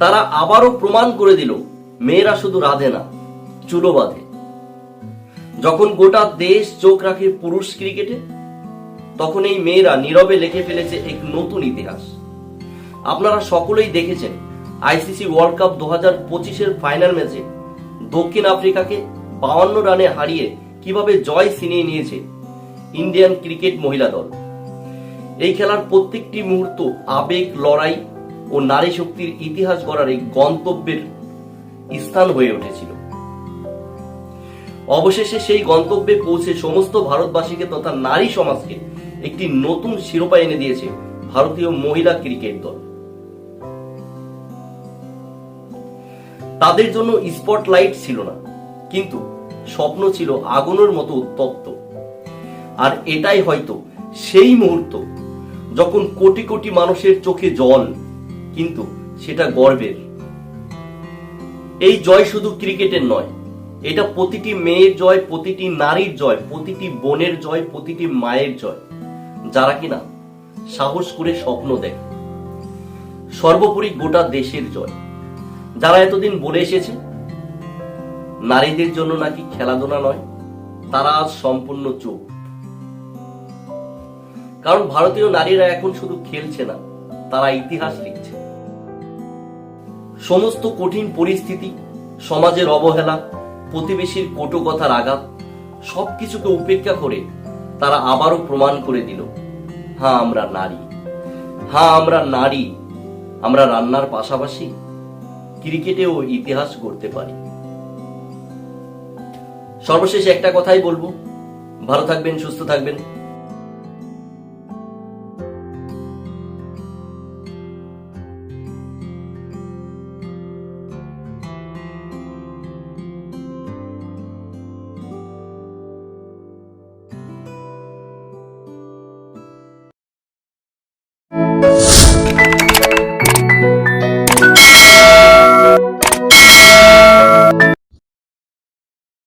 তারা আবারও প্রমাণ করে দিল, মেয়েরা শুধু রাধে না, চুলো বাঁধে। যখন গোটা দেশ চোখ রাখে পুরুষ ক্রিকেটে, তখন এই মেয়েরা নীরবে লিখে ফেলেছে এক নতুন ইতিহাস। আপনারা সকলেই দেখেছেন, আইসিসি ওয়ার্ল্ড কাপ দু হাজার পঁচিশের ফাইনাল ম্যাচে দক্ষিণ আফ্রিকাকে বাউান্ন রানে হারিয়ে কীভাবে জয় ছিনিয়ে নিয়েছে ইন্ডিয়ান ক্রিকেট মহিলা দল। এই খেলার প্রত্যেকটি মুহূর্ত আবেগ, লড়াই ও নারী শক্তির ইতিহাস গড়ার এই গন্তব্যের স্থান হয়ে উঠেছিল। অবশেষে সেই গন্তব্যে পৌঁছে সমস্ত ভারতবাসীকে তথা নারী সমাজকে একটি নতুন শিরোপা এনে দিয়েছে ভারতীয় মহিলা ক্রিকেট দল। তাদের জন্য স্পটলাইট ছিল না, কিন্তু স্বপ্ন ছিল আগুনের মতো উত্তপ্ত। আর এটাই হয়তো সেই মুহূর্ত যখন কোটি কোটি মানুষের চোখে জল কিন্তু সেটা গর্বের। এই জয় শুধু ক্রিকেটের নয়, এটা প্রতিটি মেয়ের জয়, প্রতিটি নারীর জয়, প্রতিটি বোনের জয়, প্রতিটি মায়ের জয়, যারা কিনা সাহস করে স্বপ্ন দেখে। সর্বোপরি গোটা দেশের জয়। যারা এতদিন বলে এসেছে, নারীদের জন্য নাকি খেলাধুলা নয়, তারা আজ সম্পূর্ণ চুপ। কারণ ভারতীয় নারীরা এখন শুধু খেলছে না, তারা ইতিহাস লিখছে। সমস্ত কঠিন পরিস্থিতি, সমাজের অবহেলা, প্রতিবেশীর কটু কথার আঘাত, সবকিছুকে উপেক্ষা করে তারা আবারও প্রমাণ করে দিল হ্যাঁ আমরা নারী। হ্যাঁ আমরা নারী। আমরা রান্নার পাশাপাশি ক্রিকেটেও ইতিহাস গড়তে পারি। সর্বশেষ একটা কথাই বলব। ভালো থাকবেন, সুস্থ থাকবেন।